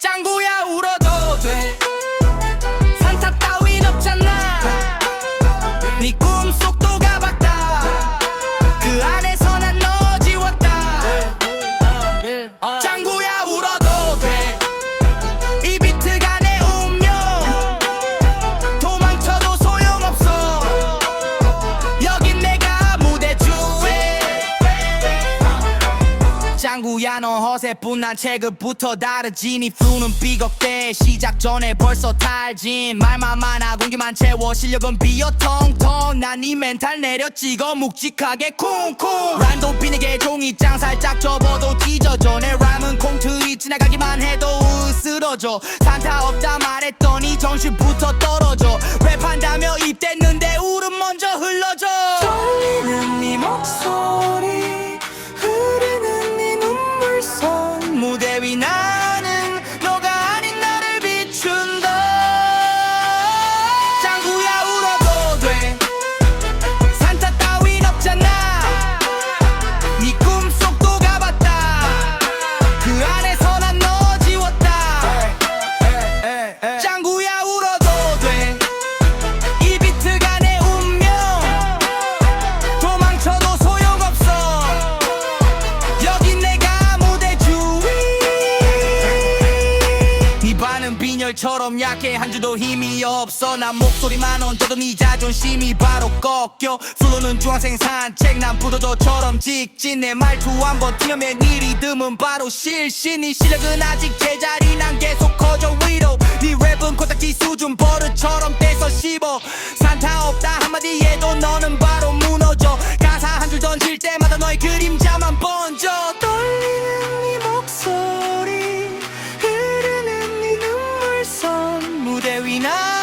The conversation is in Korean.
짱구야 울어 짱구야 너 허세뿐 난 체급부터 다르지 니 플루는 비겁대. 시작 전에 벌써 탈진. 말만 많아 공기만 채워 실력은 비어 텅텅. 난 이 멘탈 내려 찍어 묵직하게 쿵쿵. 란도 비내게 종이장 살짝 접어도 찢어져 내 람은 콩트리 지나가기만 해도 으스러져. 산타 없다 말했더니 정신부터 떨어져. 랩한다며 입댔는 빈혈처럼 약해. 한 주도 힘이 없어. 난 목소리만 얹어도 네 자존심이 바로 꺾여. 플로는 중학생 산책 난 부도저처럼 직진 내 말투 한번 튀면 네 리듬은 바로 실신 네 실력은 아직 제자리 난 계속 커져 위로. 네 랩은 코딱지 수준 버릇처럼 떼서 씹어. 산타 없다 한마디에도 너는 바로 무너져. 가사 한 줄 던질 때마다 너의 그림 we know.